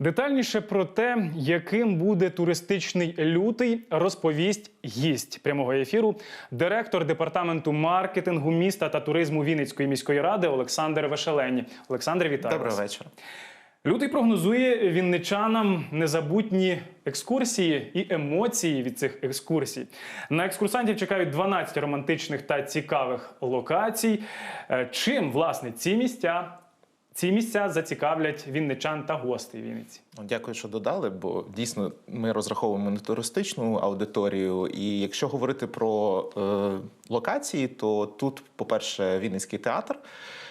Детальніше про те, яким буде туристичний лютий, розповість гість прямого ефіру, директор департаменту маркетингу міста та туризму Вінницької міської ради Олександр Вешелені. Олександр, вітаю Доброго вас. вечора. Лютий прогнозує вінничанам незабутні екскурсії і емоції від цих екскурсій. На екскурсантів чекають 12 романтичних та цікавих локацій. Е, Чим власне ці місця? Ці місця зацікавлять вінничан та гостей Вінниці. Ну, Дякую, що додали, бо дійсно ми розраховуємо на туристичну аудиторію. І якщо говорити про е, локації, то тут, по-перше, Вінницький театр.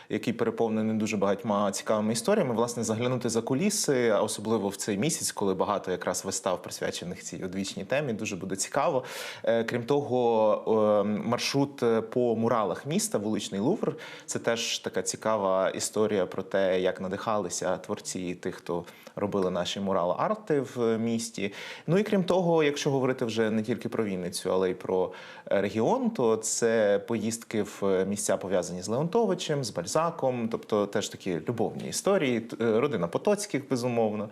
Який переповнений дуже багатьма цікавими історіями, власне, заглянути за куліси, особливо в цей місяць, коли багато якраз вистав присвячених цій одвічній темі, дуже буде цікаво. Е, Крім того, е, маршрут по муралах міста, вуличний Лувр, це теж така цікава історія про те, як надихалися творці тих, хто робили наші мурали арти в місті. Ну і крім того, якщо говорити вже не тільки про Вінницю, але й про е, регіон, то це поїздки в місця пов'язані з Леонтовичем, з Бальзаком, тобто теж такі любовні історії, е, родина Потоцьких, безумовно.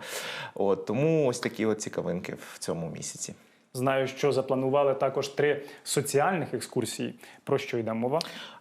От тому ось такі от цікавинки в цьому місяці. Знаю, що запланували також три соціальних екскурсії. Про що йде мова?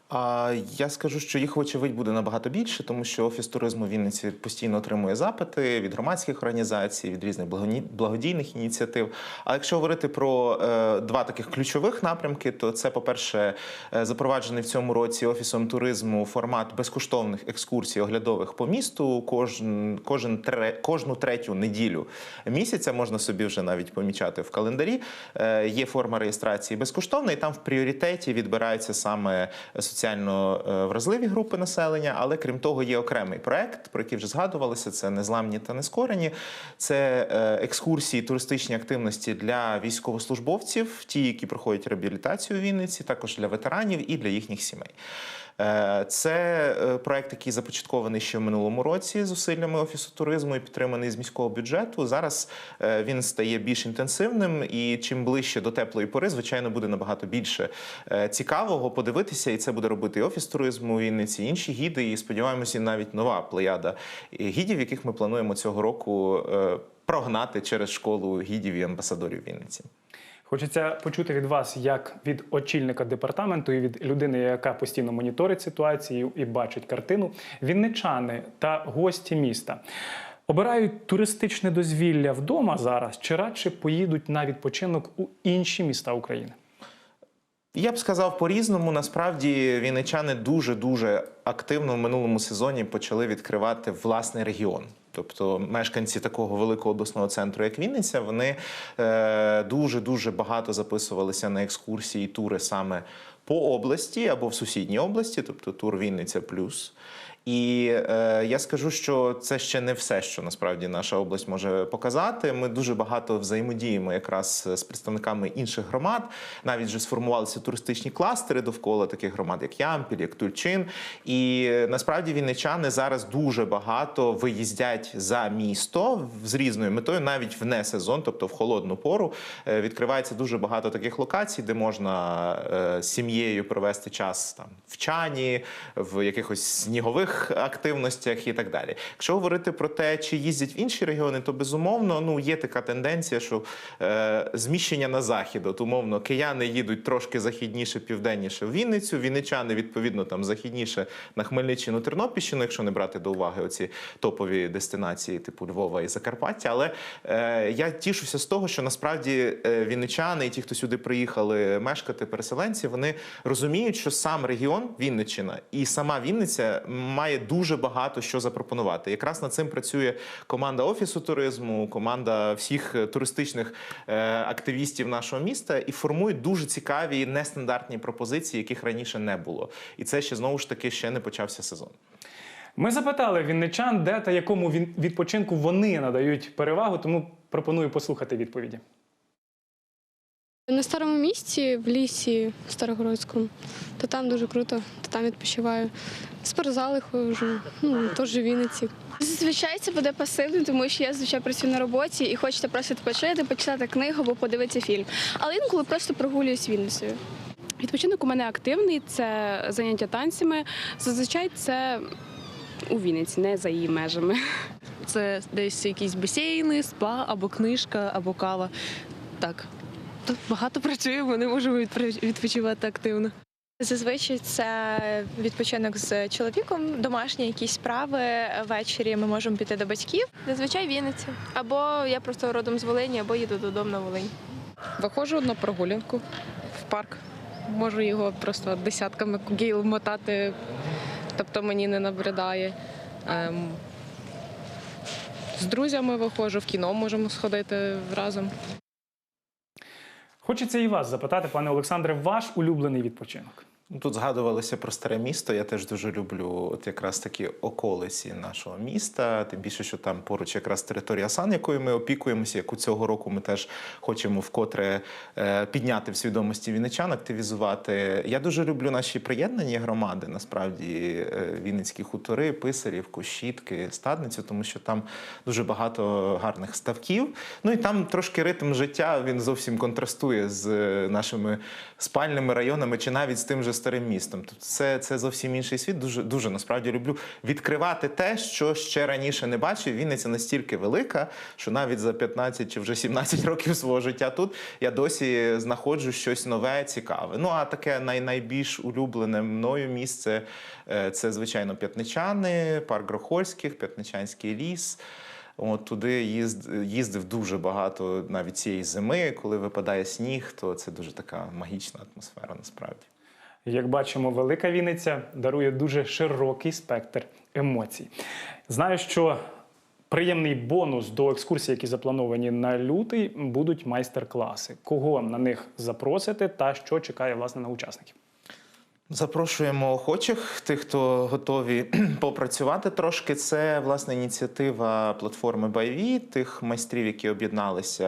А я скажу, що їх вочевидь буде набагато більше, тому що офіс туризму Вінниці постійно отримує запити від громадських організацій, від різних благодійних ініціатив. А якщо говорити про е, два таких ключових напрямки, то це, по-перше, е, запроваджений в цьому році офісом туризму формат безкоштовних екскурсій оглядових по місту. Кожен, кожен тре, кожну третю неділю місяця можна собі вже навіть помічати в календарі. Е, є форма реєстрації безкоштовна, і там в пріоритеті відбираються саме соціально е, вразливі групи населення. Але крім того, є окремий проект, про який вже згадувалося: це незламні та нескорені. Це е, екскурсії, туристичні активності для військовослужбовців, ті, які проходять реабілітацію в Вінниці, також для ветеранів і для їхніх сімей. Е, Це е, проект, який започаткований ще в минулому році зусиллями офісу туризму і підтриманий з міського бюджету. Зараз е, він стає більш інтенсивним, і чим ближче до теплої пори, звичайно, буде набагато більше цікавого подивитися, і це буде робити і офіс туризму у Вінниці, і інші гіди. І сподіваємося, навіть нова плеяда гідів, яких ми плануємо цього року прогнати через школу гідів і амбасадорів Вінниці. Хочеться почути від вас, як від очільника департаменту і від людини, яка постійно моніторить ситуацію і бачить картину. Вінничани та гості міста обирають туристичне дозвілля вдома зараз чи радше поїдуть на відпочинок у інші міста України. Я б сказав по-різному. Насправді вінничани дуже дуже активно в минулому сезоні почали відкривати власний регіон. Тобто мешканці такого великого обласного центру, як Вінниця, вони е, дуже дуже багато записувалися на екскурсії, тури саме по області або в сусідній області, тобто тур Вінниця плюс. І е, я скажу, що це ще не все, що насправді наша область може показати. Ми дуже багато взаємодіємо якраз з представниками інших громад. Навіть вже сформувалися туристичні кластери довкола таких громад, як Ямпіль, як Тульчин. І е, насправді вінничани зараз дуже багато виїздять за місто з різною метою, навіть в не сезон, тобто в холодну пору. Е, Відкривається дуже багато таких локацій, де можна е, сім'єю провести час там в чані, в якихось снігових активностях і так далі. Якщо говорити про те, чи їздять в інші регіони, то безумовно ну є така тенденція, що е, зміщення на захід. От умовно, кияни їдуть трошки західніше, південніше в Вінницю. Вінничани відповідно там західніше на Хмельниччину, Тернопільщину, якщо не брати до уваги оці топові дестинації, типу Львова і Закарпаття. Але е, я тішуся з того, що насправді е, вінничани і ті, хто сюди приїхали мешкати, переселенці, вони розуміють, що сам регіон Вінниччина і сама Вінниця має дуже багато що запропонувати. Якраз над цим працює команда офісу туризму, команда всіх е, туристичних е, активістів нашого міста і формують дуже цікаві нестандартні пропозиції, яких раніше не було. І це ще знову ж таки ще не почався сезон. Ми запитали вінничан, де та якому він- відпочинку вони надають перевагу, тому пропоную послухати відповіді. На старому місці в лісі Старогородському, то там дуже круто, то там відпочиваю. Спортзали ходжу, ну теж в Вінниці. Зазвичай це буде пасивно, тому що я зазвичай працюю на роботі і хочете просто відпочити, почитати книгу або подивитися фільм. Але інколи просто прогулююсь Вінницею. Відпочинок у мене активний, це заняття танцями. Зазвичай це у Вінниці, не за її межами. це десь якісь басейни, спа або книжка, або кава. Так. Тут багато працюємо, не можемо відпочивати активно. Зазвичай це відпочинок з чоловіком, домашні якісь справи. Ввечері ми можемо піти до батьків. Зазвичай Вінниця. Або я просто родом з Волині, або їду додому на Волинь. Виходжу на прогулянку в парк. Можу його просто десятками гіл мотати, тобто мені не набридає. Ем, з друзями виходжу, в кіно можемо сходити разом. Хочеться і вас запитати, пане Олександре, ваш улюблений відпочинок. Ну, Тут згадувалося про старе місто. Я теж дуже люблю от якраз такі околиці нашого міста. Тим більше, що там поруч якраз територія Сан, якою ми опікуємося, яку цього року ми теж хочемо вкотре е, підняти в свідомості вінничан, активізувати. Я дуже люблю наші приєднані громади, насправді е, Вінницькі хутори, писарів, Кощітки, Стадницю, тому що там дуже багато гарних ставків. Ну і там трошки ритм життя він зовсім контрастує з е, нашими спальними районами чи навіть з тим же старим містом. Тобто це, це зовсім інший світ. Дуже дуже насправді люблю відкривати те, що ще раніше не бачив. Вінниця настільки велика, що навіть за 15 чи вже 17 років свого життя тут я досі знаходжу щось нове, цікаве. Ну а таке най, найбільш улюблене мною місце е, це звичайно п'ятничани, парк Грохольських, П'ятничанський ліс. От туди їзд, їздив дуже багато навіть цієї зими, коли випадає сніг, то це дуже така магічна атмосфера насправді. Як бачимо, велика Вінниця дарує дуже широкий спектр емоцій. Знаю, що приємний бонус до екскурсій, які заплановані на лютий, будуть майстер-класи. Кого на них запросити та що чекає власне на учасників? Запрошуємо охочих, тих, хто готові попрацювати трошки. Це власне ініціатива платформи Байві, тих майстрів, які об'єдналися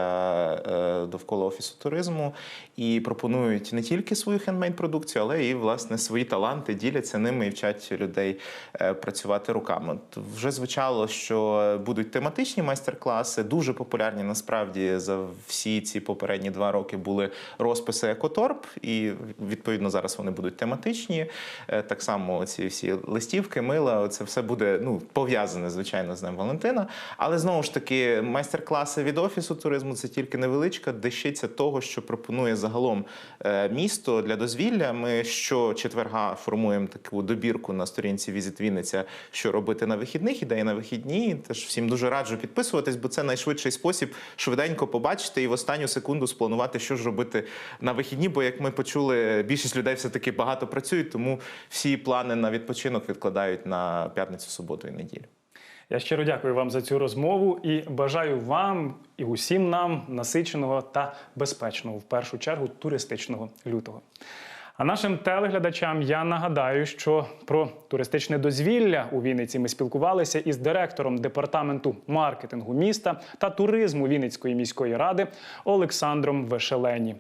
е, довкола офісу туризму і пропонують не тільки свою хендмейд-продукцію, але і власне свої таланти, діляться ними і вчать людей е, працювати руками. Вже звучало, що будуть тематичні майстер-класи, дуже популярні насправді за всі ці попередні два роки були розписи екоторп, і відповідно зараз вони будуть тематичні. Е, Так само ці всі листівки, мила, це все буде ну пов'язане звичайно з Днем Валентина. Але знову ж таки, майстер-класи від офісу туризму це тільки невеличка дещиця того, що пропонує загалом е, місто для дозвілля. Ми щочетверга формуємо таку добірку на сторінці Візит Вінниця, що робити на вихідних, ідеї на вихідні. Теж всім дуже раджу підписуватись, бо це найшвидший спосіб швиденько побачити і в останню секунду спланувати, що ж робити на вихідні. Бо як ми почули, більшість людей все таки багато працюють, тому всі плани на відпочинок відкладають на п'ятницю, суботу і неділю. Я щиро дякую вам за цю розмову і бажаю вам і усім нам насиченого та безпечного, в першу чергу, туристичного лютого. А нашим телеглядачам я нагадаю, що про туристичне дозвілля у Вінниці ми спілкувалися із директором департаменту маркетингу міста та туризму Вінницької міської ради Олександром Вешелені.